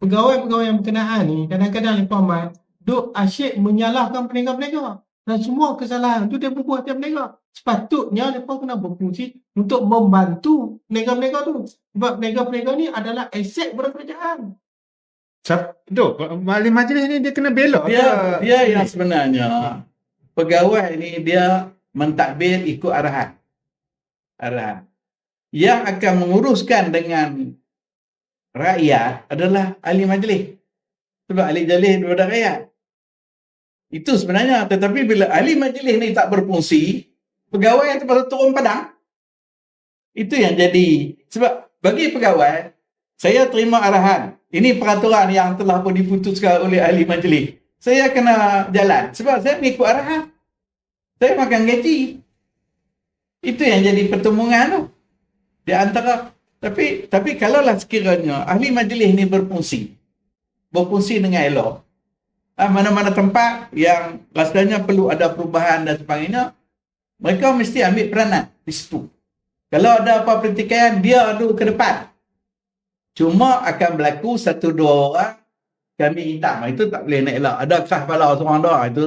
pegawai-pegawai yang berkenaan ni kadang-kadang Puan Mat duk asyik menyalahkan peniaga-peniaga dan semua kesalahan tu dia berbuah atas peniaga. Sepatutnya mereka kena berfungsi untuk membantu peniaga-peniaga tu. Sebab peniaga-peniaga ni adalah aset pada kerajaan. Siap, tu, ahli majlis ni dia kena belok. Dia ke? dia yang sebenarnya pegawai ni dia mentadbir ikut arahan. Arahan. Yang akan menguruskan dengan rakyat adalah ahli majlis. Sebab ahli majlis daripada rakyat. Itu sebenarnya. Tetapi bila ahli majlis ni tak berfungsi, pegawai yang terpaksa turun padang. Itu yang jadi. Sebab bagi pegawai, saya terima arahan. Ini peraturan yang telah pun diputuskan oleh ahli majlis. Saya kena jalan. Sebab saya mengikut arahan. Saya makan gaji. Itu yang jadi pertemuan tu. Di antara tapi tapi kalaulah sekiranya ahli majlis ni berfungsi berfungsi dengan elok ah, mana-mana tempat yang rasanya perlu ada perubahan dan sebagainya mereka mesti ambil peranan di situ. Kalau ada apa pertikaian dia adu ke depan. Cuma akan berlaku satu dua orang kami hitam. Itu tak boleh nak elak. Ada kah kepala seorang doa itu